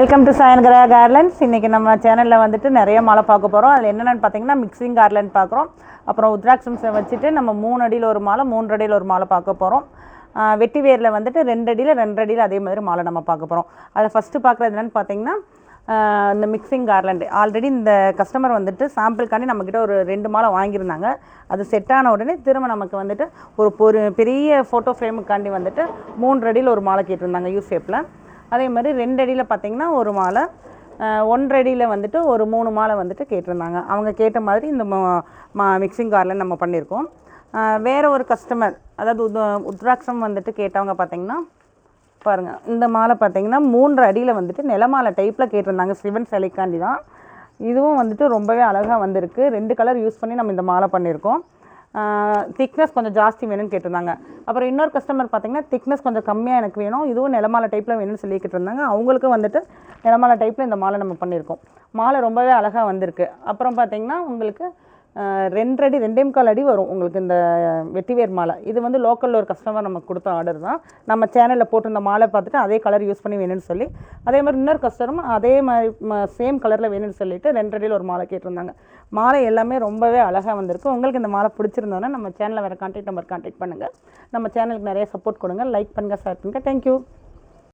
Welcome to சாயன்கரா garlands இன்றைக்கி நம்ம சேனலில் வந்துட்டு நிறைய மாலை பார்க்க போகிறோம் அதில் என்னென்னு பார்த்தீங்கன்னா மிக்சிங் கார்லன் பார்க்குறோம். அப்புறம் உத்ராட்சம்ஸை வச்சுட்டு நம்ம மூணு அடியில் ஒரு மாலை மூன்று அடியில் ஒரு மாலை பார்க்க போகிறோம் வெட்டி வேரில் வந்துட்டு ரெண்டு அடியில் ரெண்டு அடியில் அதே மாதிரி மாலை நம்ம பார்க்க போகிறோம் அதை ஃபஸ்ட்டு பார்க்குறது என்னென்னு பார்த்தீங்கன்னா இந்த மிக்சிங் கார்லண்ட் ஆல்ரெடி இந்த கஸ்டமர் வந்துட்டு சாம்பிள்காண்டி நம்மக்கிட்ட ஒரு ரெண்டு மாலை வாங்கியிருந்தாங்க. அது செட் ஆன உடனே திரும்ப நமக்கு வந்துட்டு ஒரு ஒரு பெரிய ஃபோட்டோ ஃப்ரேமுக்காண்டி வந்துட்டு மூன்று அடியில் ஒரு மாலை கேட்டிருந்தாங்க யூ ஷேப்பில் அதே மாதிரி ரெண்டு அடியில் பார்த்தீங்கன்னா ஒரு மாலை ஒன்றடியில் ஒன்றரை அடியில் வந்துட்டு ஒரு மூணு மாலை வந்துட்டு கேட்டிருந்தாங்க. அவங்க கேட்ட மாதிரி இந்த மிக்சிங் காரில் நம்ம பண்ணியிருக்கோம். வேறு ஒரு கஸ்டமர் அதாவது உத் உத்ராட்சம் வந்துட்டு கேட்டவங்க பார்த்தீங்கன்னா பாருங்கள் இந்த மாலை பார்த்தீங்கன்னா மூன்று அடியில் வந்துட்டு நிலமாலை டைப்பில் கேட்டிருந்தாங்க. சிவன் சிலைக்காண்டி தான். இதுவும் வந்துட்டு ரொம்பவே அழகாக வந்திருக்கு. ரெண்டு கலர் யூஸ் பண்ணி நம்ம இந்த மாலை பண்ணியிருக்கோம். திக்னஸ் கொஞ்சம் ஜாஸ்தி வேணும்னு கேட்டிருந்தாங்க. அப்புறம் இன்னொரு கஸ்டமர் பார்த்தீங்கன்னா திக்னஸ் கொஞ்சம் கம்மியாக எனக்கு வேணும். இதுவும் நிலமாலை டைப்பில் வேணும்னு சொல்லிக்கிட்டு இருந்தாங்க. அவங்களுக்கும் வந்துட்டு நிலமாலை டைப்பில் இந்த மாலை நம்ம பண்ணியிருக்கோம். மாலை ரொம்பவே அழகாக வந்திருக்கு. அப்புறம் பார்த்தீங்கன்னா உங்களுக்கு ஆஹ் ரெண்டு அடி ரெண்டே முக்கால் அடி வரும் உங்களுக்கு இந்த வெட்டிவேர் மாலை. இது வந்து லோக்கலில் ஒரு கஸ்டமர் நமக்கு கொடுத்த ஆர்டர் தான். நம்ம சேனலில் போட்டிருந்த மாலை பார்த்துட்டு அதே கலர் யூஸ் பண்ணி வேணும்னு சொல்லி அதே மாதிரி இன்னொரு கஸ்டமரும் அதே மாதிரி சேம் கலரில் வேணும்னு சொல்லிட்டு ரெண்டு அடியில் ஒரு மாலை கேட்டிருந்தாங்க. மாலை எல்லாமே ரொம்பவே அழகாக வந்திருக்கு. உங்களுக்கு இந்த மாலை பிடிச்சிருந்தோன்னா நம்ம சேனலில் வேறு கான்டாக்ட் நம்பர் கான்டாக்ட் பண்ணுங்கள் நம்ம சேனலுக்கு நிறைய சப்போர்ட் கொடுங்க. லைக் பண்ணுங்கள் ஷேர் பண்ணுங்கள் தேங்க்யூ